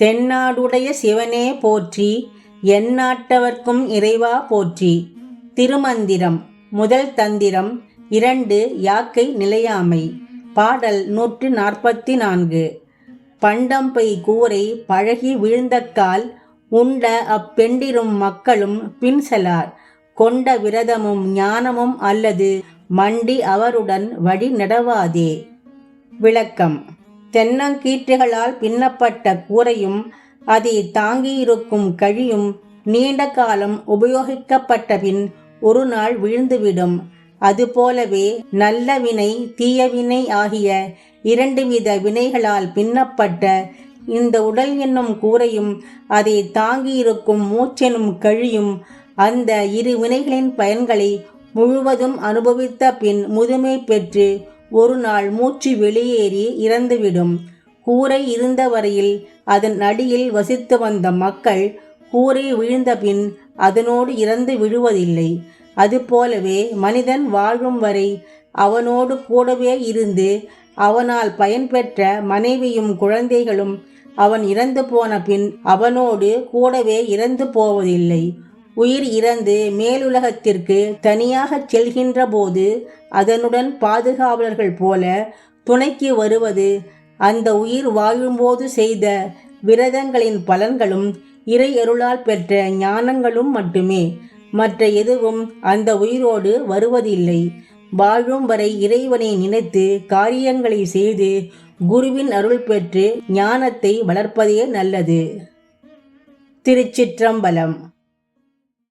தென்னாடுடைய சிவனே போற்றி எந்நாட்டவர்க்கும் இறைவா போற்றி. திருமந்திரம் முதல் தந்திரம் இரண்டு யாக்கை நிலையாமை. பாடல் நூற்று நாற்பத்தி நான்கு பண்டம்பை கூரை பழகி விழுந்தக்கால் உண்ட அப்பெண்டிரும் மக்களும் பின்சலார் கொண்ட விரதமும் ஞானமும் அல்லது மண்டி அவருடன் வழி நடவாதே. விளக்கம். தென்னங்கீற்றுகளால் பின்னப்பட்ட கூரையும் அதை தாங்கியிருக்கும் கழியும் நீண்ட காலம் உபயோகிக்கப்பட்ட பின் ஒரு நாள் விழுந்துவிடும். அதுபோலவே நல்ல வினை தீய வினை ஆகிய இரண்டு வித வினைகளால் பின்னப்பட்ட இந்த உடல் என்னும் கூரையும் அதை தாங்கியிருக்கும் மூச்செனும் கழியும் அந்த இரு வினைகளின் பயன்களை முழுவதும் அனுபவித்த பின் முதுமை பெற்று ஒரு நாள் மூச்சு வெளியேறி இறந்துவிடும். கூரை இருந்த வரையில் அதன் அடியில் வசித்து வந்த மக்கள் கூரை விழுந்த பின் அதனோடு இறந்து விழுவதில்லை. அதுபோலவே மனிதன் வாழும் வரை அவனோடு கூடவே இருந்து அவனால் பயன்பெற்ற மனைவியும் குழந்தைகளும் அவன் இறந்து போன பின் அவனோடு கூடவே இறந்து போவதில்லை. உயிர் இறந்து மேலுலகத்திற்கு தனியாகச் செல்கின்ற போது அதனுடன் பாதுகாவலர்கள் போல துணைக்கு வருவது அந்த உயிர் வாழும்போது செய்த விரதங்களின் பலன்களும் இறை அருளால் பெற்ற ஞானங்களும் மட்டுமே. மற்ற எதுவும் அந்த உயிரோடு வருவதில்லை. வாழும் வரை இறைவனை நினைத்து காரியங்களை செய்து குருவின் அருள் பெற்று ஞானத்தை வளர்ப்பதே நல்லது. திருச்சிற்றம்பலம்